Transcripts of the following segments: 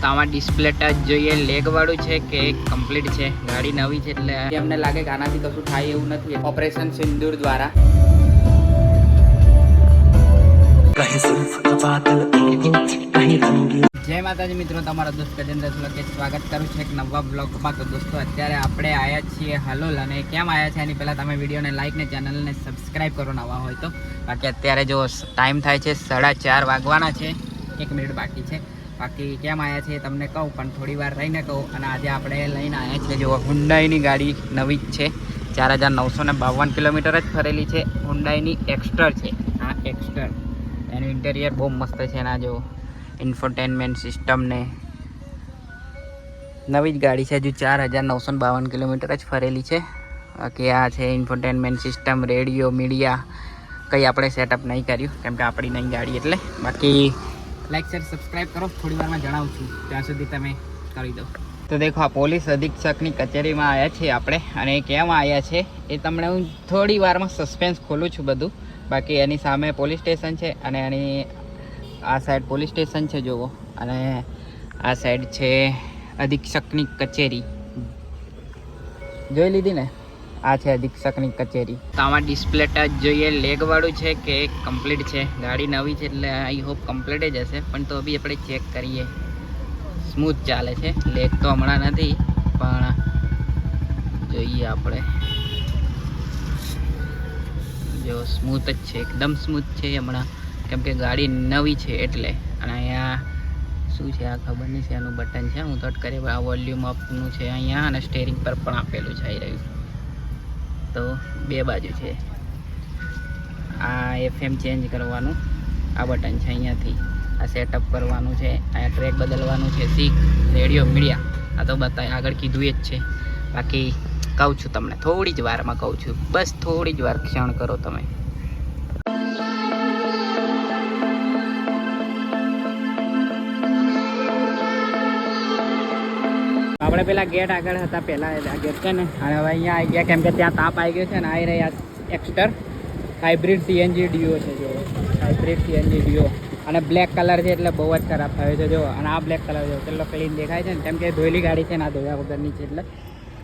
તો આમાં display touch જોઈએ લેગવાળું છે કે કમ્પ્લીટ છે? ગાડી નવી છે એટલે એમને લાગે કે આનાથી કશું થાય એવું નથી. ઓપરેશન સિંદૂર દ્વારા. જય માતાજી મિત્રો તમારા દોસ્ત ગજેન્દ્ર સુલકે સ્વાગત કરું છું એક નવા બ્લોગમાં તો દોસ્તો અત્યારે આપણે આવ્યા છીએ હલોલ. અને કેમ આવ્યા છે? એની પહેલાં તમે વિડીયોને લાઇક ને ચેનલને સબસ્ક્રાઈબ કરો નવા હોય તો. બાકી અત્યારે જો ટાઈમ થાય છે સાડા ચાર વાગવાના છે. એક મિનિટ બાકી છે. બાકી કેમ આવ્યા છે તમને કહું, પણ થોડી વાર રહીને કહું. અને આજે આપણે લઈને આવ્યા છીએ જો હુન્ડાઈની ગાડી નવી જ છે. ચાર હજાર નવસો ને બાવન કિલોમીટર જ ફરેલી છે. હુન્ડાઈની એક્સ્ટર છે. આ એક્સ્ટર એનું ઇન્ટેરિયર બહુ મસ્ત છે. એના જો ઇન્ફોટેનમેન્ટ સિસ્ટમ ને. નવી જ ગાડી છે. હજુ ચાર હજાર નવસો બાવન કિલોમીટર જ ફરેલી છે. બાકી આ છે ઇન્ફોટેનમેન્ટ સિસ્ટમ રેડિયો મીડિયા કંઈ આપણે સેટઅપ નહીં કર્યું, કેમ કે આપણી નહીં ગાડી એટલે. બાકી લાઈક શેર સબસ્ક્રાઈબ કરો. થોડી વારમાં જણાવું છું. ત્યાં સુધી તમે કરી દો. તો દેખો, આ પોલીસ અધિક્ષકની કચેરીમાં આવ્યા છીએ આપણે. અને એ કેમ આવ્યા છે એ તમને હું થોડી વારમાં સસ્પેન્સ ખોલું છું બધું. બાકી એની સામે પોલીસ સ્ટેશન છે અને એની આ સાઈડ પોલીસ સ્ટેશન છે જુઓ અને આ સાઈડ છે અધિક્ષકની કચેરી. જોઈ લીધી ને? આ છે અધિક્ષકની કચેરી. તો આમાં ડિસ્પ્લે ટચ જોઈએ લેગ વાળું છે કે કમ્પ્લીટ છે? ગાડી નવી છે એટલે આઈ હોપ કમ્પ્લીટ જ હશે, પણ તો બી આપણે ચેક કરીએ. સ્મૂથ ચાલે છે લેગ તો હમણાં નથી, પણ જોઈએ આપણે. જો સ્મૂથ જ છે, એકદમ સ્મૂથ છે હમણાં. કેમ કે ગાડી નવી છે એટલે. અને અહીંયા શું છે, આ ખબર નહીં છે, આનું બટન છે. હું તો કરી આ વોલ્યુમ અપનું છે અહીંયા અને સ્ટેરિંગ પર પણ આપેલું છે આવી રહ્યું. તો બે બાજુ છે. આ એફએમ ચેન્જ કરવાનું. આ બટન છે અહીંયાથી. આ સેટઅપ કરવાનું છે. અહીંયા ટ્રેક બદલવાનું છે. સીખ રેડિયો મીડિયા આ તો બતાય, આગળ કીધું એ જ છે. બાકી કહું છું તમને, થોડી જ વારમાં કહું છું. બસ થોડી જ વાર ક્ષણ કરો તમે. આપણે પેલા ગેટ આગળ હતા આ ગેટ છે ને. અને હવે અહીંયા આવી ગયા, કેમ કે ત્યાં તાપ આવી ગયો છે ને, આવી રહ્યા એક્સ્ટર હાઇબ્રિડ સીએનજી ડીઓ છે જો હાઇબ્રિડ સીએનજી ડીઓ અને બ્લેક કલર છે એટલે બહુ જ ખરાબ થયો છે જો અને આ બ્લેક કલર જો કેટલો ક્લીન દેખાય છે ને, કેમ કે ધોયેલી ગાડી છે ને, આ ધોયા વગરની છે એટલે.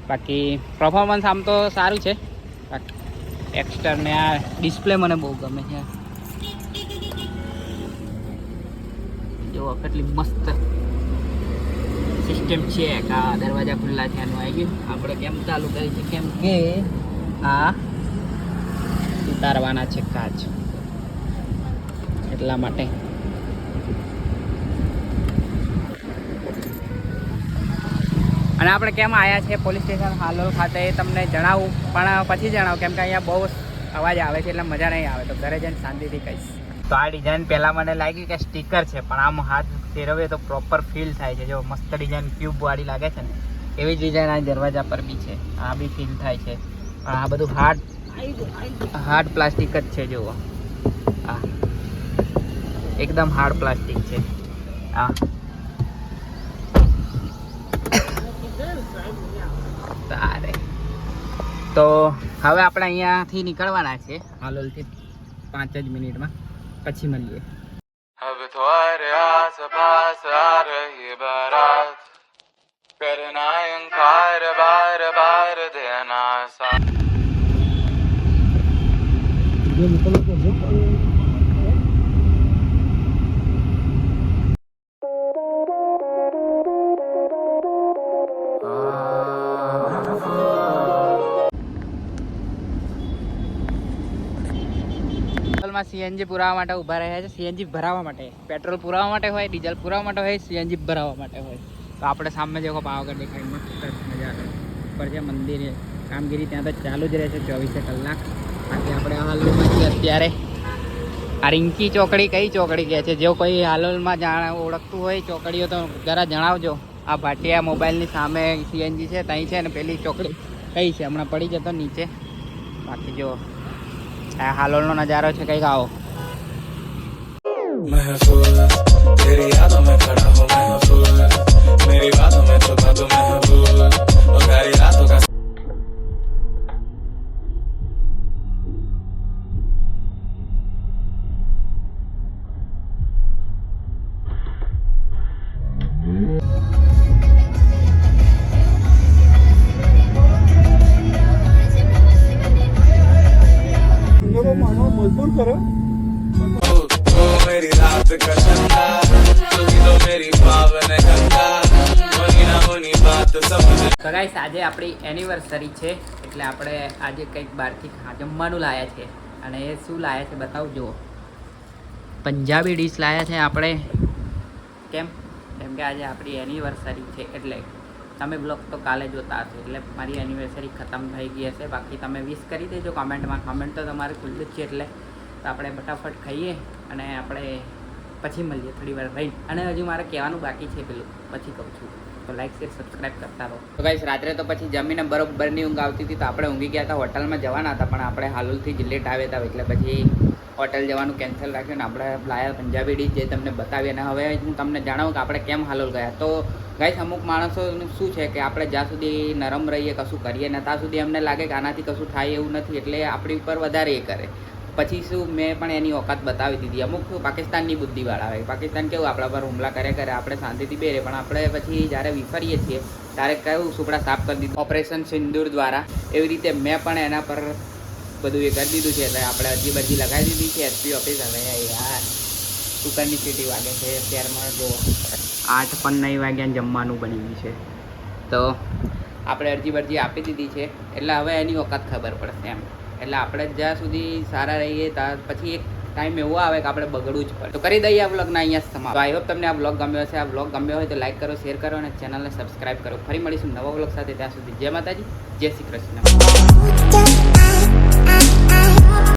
બાકી પરફોર્મન્સ આમ તો સારું છે. એક્સ્ટર ને આ ડિસ્પ્લે મને બહુ ગમે છે. જો કેટલી મસ્ત સિસ્ટમ છે કે આ દરવાજા ખુલ્લા છે એનું આવી ગયું. આપણે કેમ ચાલુ કરી છે? કેમ કે આ ઉતારવાના છે કાચ. એટલા માટે. અને આપણે કેમ આવ્યા છે પોલીસ સ્ટેશન? હાલોલ ખાતે તમને જણાવું. પણ પછી જણાવું, કેમ કે અહીંયા બહુ અવાજ આવે છે, એટલે મજા નહીં આવે. તો ઘરે જઈને શાંતિથી કહીશ. તો આ ડિઝાઇન પહેલાં મને લાગ્યું કે સ્ટીકર છે, પણ આમ હાથ ફેરવે તો પ્રોપર ફીલ થાય છે. જો મસ્ત ડિઝાઇન ક્યુબવાળી લાગે છે ને, એવી જ ડિઝાઇન આ દરવાજા પર બી છે. આ બી ફીલ થાય છે. પણ આ બધું હાર્ડ હાર્ડ પ્લાસ્ટિક જ છે, જુઓ. આ એકદમ હાર્ડ પ્લાસ્ટિક છે. આ. તારે તો હવે આપણે અહીંયાથી નીકળવાના છે, હાલોલથી પાંચ જ મિનિટમાં. પછી મળીએ. હવે તો Shariata pasara hibarat Karnayan kaira bara bara dena sa હોટલમાં સીએનજી પુરાવા માટે ઊભા રહ્યા છે. સીએનજી ભરાવા માટે. પેટ્રોલ પુરાવા માટે હોય, ડીઝલ પુરાવા માટે હોય, સીએનજી ભરાવવા માટે હોય. તો આપણે સામે દેખો પાવાગઢ દેખાય, મસ્ત મજા આવે ઉપર જે મંદિર કામગીરી ત્યાં તો ચાલુ જ રહે છે, ચોવીસે કલાક. બાકી આપણે હાલોલમાં છીએ અત્યારે. આ રિંકી ચોકડી કઈ ચોકડી કહે છે? જો કોઈ હાલોલમાં જાણ ઓળખતું હોય ચોકડીઓ તો જરા જણાવજો. આ ભાટિયા મોબાઈલની સામે સીએનજી છે ત્યાં છે ને પેલી ચોકડી કઈ છે? હમણાં પડી જતો નીચે. બાકી જો આ હાલોલનો નજારો છે કંઈક આવો. મહેસૂલ તેરી યાદો મેં ખડા ओ, ओ मेरी रात का चंदा तू ही तो मेरी पावन गंगा होनी ना होनी बात समझ તો ગાઈસ આજે આપણી એનિવર્સરી છે એટલે આપણે આજે કંઈક બહારથી ખા- જમવાનું લાયા છે અને એ શું લાયા છે બતાવું જુઓ પંજાબી ડીશ લાયા છે આપણે કેમ કેમ કે આજે આપણી એનિવર્સરી છે એટલે તમે બ્લોગ તો કાલે જોતા હશો એટલે મારી એનિવર્સરી ખતમ થઈ ગઈ હશે બાકી તમે વિશ કરી દેજો કમેન્ટમાં કમેન્ટ તો તમારે ખુલ્લું જ છે એટલે તો આપણે ફટાફટ ખાઈએ અને આપણે પછી મળીએ થોડી વાર રહીને. અને હજુ મારે કહેવાનું બાકી છે પેલું, પછી કહું છું. તો લાઈક શેર સબસ્ક્રાઈબ કરતા રહો. તો ગાઈશ રાત્રે તો પછી જમીને બરોબરની ઊંઘ આવતી હતી તો આપણે ઊંઘી ગયા હતા, હોટલમાં જવાના હતા, પણ આપણે હાલુલથી જ લેટ આવ્યા હતા, એટલે પછી હોટલ જવાનું કેન્સલ રાખ્યું ને આપણે લાયા પંજાબી ડીશ જે તમને બતાવી અને હવે હું તમને જણાવું કે આપણે કેમ હાલોલ ગયા. તો ગાઈસ અમુક માણસોનું શું છે કે આપણે જ્યાં સુધી નરમ રહીએ, કશું કરીએ ને ત્યાં સુધી એમને લાગે કે આનાથી કશું થાય એવું નથી, એટલે આપણી ઉપર વધારે એ કરે. પછી શું, મેં પણ એની ઓકાત બતાવી દીધી. અમુક પાકિસ્તાનની બુદ્ધિવાળા હોય. પાકિસ્તાન કેવું, આપણા પર હુમલા કરે કરે, આપણે શાંતિથી બેરે. પણ આપણે પછી જ્યારે વિફરીએ છીએ, ત્યારે કયું સુપડા સાફ કરી દીધું? ઓપરેશન સિંદૂર દ્વારા. એવી રીતે મેં પણ એના પર બધું એ કરી દીધું છે. એટલે આપણે અરજી બરજી લગાવી દીધી છે. એસપી ઓફિસ હવે યાર કુકરની સીટી વાગે છે અત્યારમાં જો આઠ પણ નહીં વાગ્યા જમવાનું બની ગયું છે. તો આપણે અરજી બરજી આપી દીધી છે. એટલે હવે એની વખત ખબર પડશે એમ. એટલે આપણે જ્યાં સુધી સારા રહીએ, ત્યાં પછી એક ટાઈમ એવો આવે કે આપણે બગડવું જ પડે. તો કરી દઈએ આ બ્લોગના અહીંયા સમાપ્ત. આઈ હોપ તમને આ બ્લોગ ગમ્યો હશે. આ બ્લોગ ગમ્યો હોય તો લાઈક કરો શેર કરો અને ચેનલને સબસ્ક્રાઈબ કરો. ફરી મળીશું નવા બ્લોગ સાથે ત્યાં સુધી. જય માતાજી. જય શ્રી કૃષ્ણ.